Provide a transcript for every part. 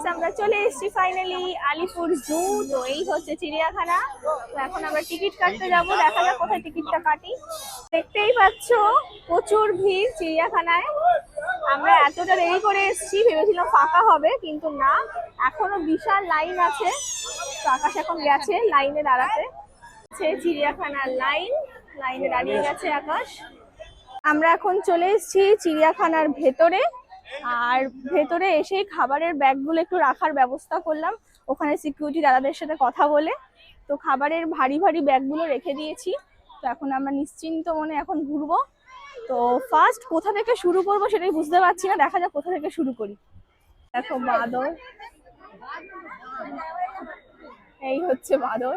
Guys আমরা চলে এসেছি ফাইনালি আলিপুর জু। তো এই হচ্ছে চিড়িয়াখানা। তো এখন আমরা টিকিট কাটতে যাব। দেখা যাক কোথায় টিকিটটা কাটি। দেখতেই পাচ্ছ, প্রচুর ভিড় চিড়িয়াখানায়। আমরা এতটা দেরি করে এসেছি, ভেবেছিলাম ফাঁকা হবে, কিন্তু না। এখনও বিশাল লাইন আছে। তো আকাশ এখন গেছে লাইনে দাঁড়াতে চিড়িয়াখানার লাইন। লাইনে দাঁড়িয়ে গেছে আকাশ। আমরা এখন চলে এসেছি চিড়িয়াখানার ভেতরে। আর ভেতরে এসেই খাবারের ব্যাগগুলো একটু রাখার ব্যবস্থা করলাম। ওখানে সিকিউরিটি দাদাদের সাথে কথা বলে। তো খাবারের ভারী ভারী ব্যাগগুলো রেখে দিয়েছি। তো এখন আমরা নিশ্চিন্ত মনে এখন ঘুরবো। তো ফার্স্ট কোথা থেকে শুরু করব সেটাই বুঝতে পারছি না। দেখা যাক কোথা থেকে শুরু করি। দেখো বাদর এই হচ্ছে বাদর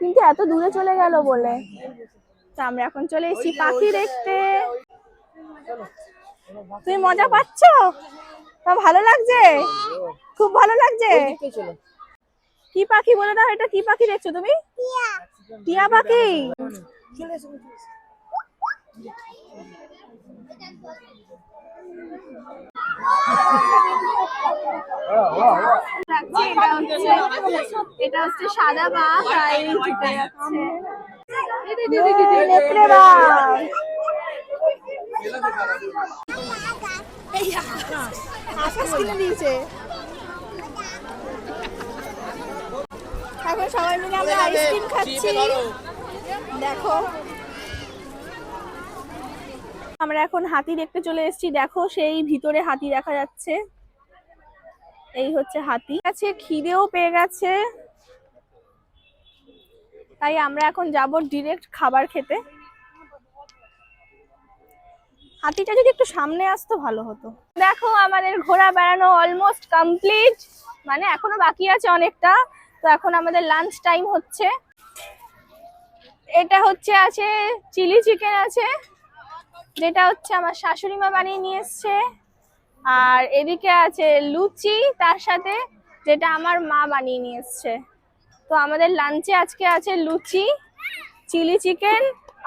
কিন্তু এত দূরে চলে গেল বলে। তা আমরা এখন চলে এসেছি পাখি দেখতে। তুমি মজা পাচ্ছ? তা ভালো লাগছে? খুব ভালো লাগছে? কি পাখি বলে দাও এটা? কি পাখি দেখছ তুমি? টিয়া পাখি। এটা হচ্ছে এটা হচ্ছে সাদা বাঘ আর এই ছুটে যাচ্ছে নেকড়ে বাঘ আকাশ কিনে দিয়েছে এখন সবাই মিলে আমরা আইসক্রিম খাচ্ছি। দেখো। আমরা এখন হাতি দেখতে চলে এসেছি। দেখো সেই ভিতরে হাতি দেখা যাচ্ছে। এই হচ্ছে হাতি। আছে খিদেও পেয়ে গেছে। তাই আমরা এখন যাব ডিরেক্ট খাবার খেতে। হাতিটা যদি একটু সামনে আসতো, ভালো হতো। দেখো, আমাদের ঘোরা বেড়ানো অলমোস্ট কমপ্লিট মানে এখনও বাকি আছে অনেকটা। তো এখন আমাদের লাঞ্চ টাইম হচ্ছে। এটা হচ্ছে আছে চিলি চিকেন আছে। যেটা হচ্ছে আমার শাশুড়ি মা বানিয়ে নিয়ে এসছে। আর এদিকে আছে লুচি, তার সাথে যেটা আমার মা বানিয়ে নিয়ে এসছে। তো আমাদের লাঞ্চে আজকে আছে লুচি চিলি চিকেন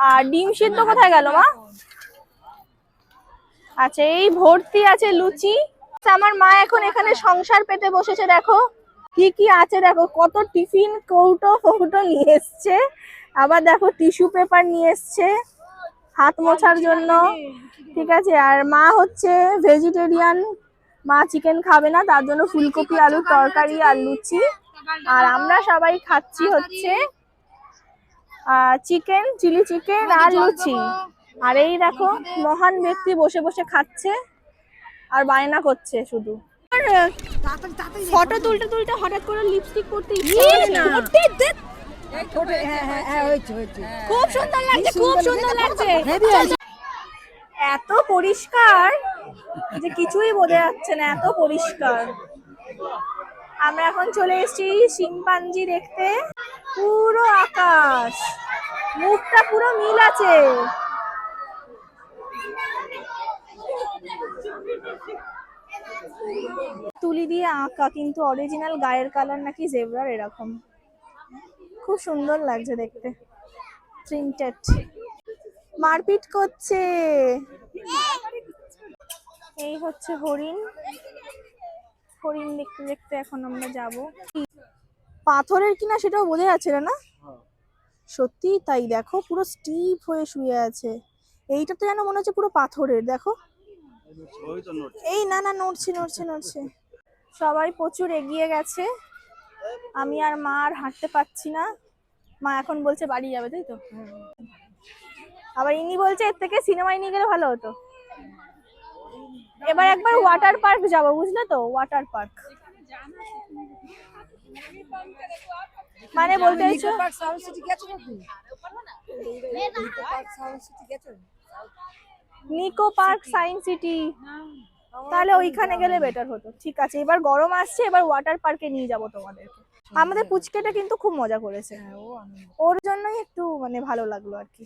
আর ডিম সিদ্ধ কোথায় গেল মা? আচ্ছা এই ভর্তি আছে লুচি। আচ্ছা, আমার মা এখন এখানে সংসার পেতে বসেছে দেখো। কি কি আছে দেখো কত টিফিন কৌটো ফৌটো নিয়ে এসছে। আবার দেখো টিস্যু পেপার নিয়ে এসছে হাত মোছার জন্য। ঠিক আছে আর মা হচ্ছে ভেজিটেরিয়ান। মা চিকেন খাবে না তার জন্য ফুলকপি আলুর তরকারি আর লুচি। আর আমরা সবাই খাচ্ছি হচ্ছে চিকেন চিলি চিকেন আর লুচি। আর এই দেখো মহান ব্যক্তি বসে বসে খাচ্ছে আর বায়না করছে শুধু। ফটো তুলতে তুলতে হঠাৎ করে লিপস্টিক করতে ইচ্ছে খুব সুন্দর লাগছে খুব সুন্দর লাগছে। এত পরিষ্কার যে কিছুই বোঝা যাচ্ছে না এত পরিষ্কার। আমরা এখন চলে এসেছি শিম্পাঞ্জি দেখতে। পুরো আকাশ। মুখটা পুরো মিল আছে। তুলি দিয়ে আঁকা কিন্তু অরিজিনাল গায়ের কালার নাকি জেব্রার এরকম। খুব সুন্দর লাগছে দেখতে। প্রিন্টেড মারপিট করছে। এই হচ্ছে হরিণ। হরিণ দেখতে দেখতে এখন আমরা যাব। পাথরের কিনা সেটাও বোঝা যাচ্ছে না না? সত্যি তাই দেখো পুরো স্টিপ হয়ে শুয়ে আছে। এইটা তো যেন মনে হচ্ছে পুরো পাথরের দেখো। এই না না নড়ছে নড়ছে নড়ছে। সবাই প্রচুর এগিয়ে গেছে। আমি আর মা আর হাঁটতে পারছি না। মা এখন বলছে বাড়ি যাবে তাই তো? আবার ইনি বলছে এর থেকে সিনেমায় নিয়ে গেলে ভালো হতো। এবার একবার ওয়াটার পার্ক যাব বুঝলে তো? Water park. মানে বলতে চাইছো? নিকো পার্ক সায়েন্স সিটি তাহলে ওইখানে গেলে বেটার হতো। ঠিক আছে এবার গরম আসছে এবার ওয়াটার পার্কে নিয়ে যাব তোমাদের আমাদের পুচকেটা কিন্তু খুব মজা করেছে। ওর জন্যই একটু মানে ভালো লাগল আর কি।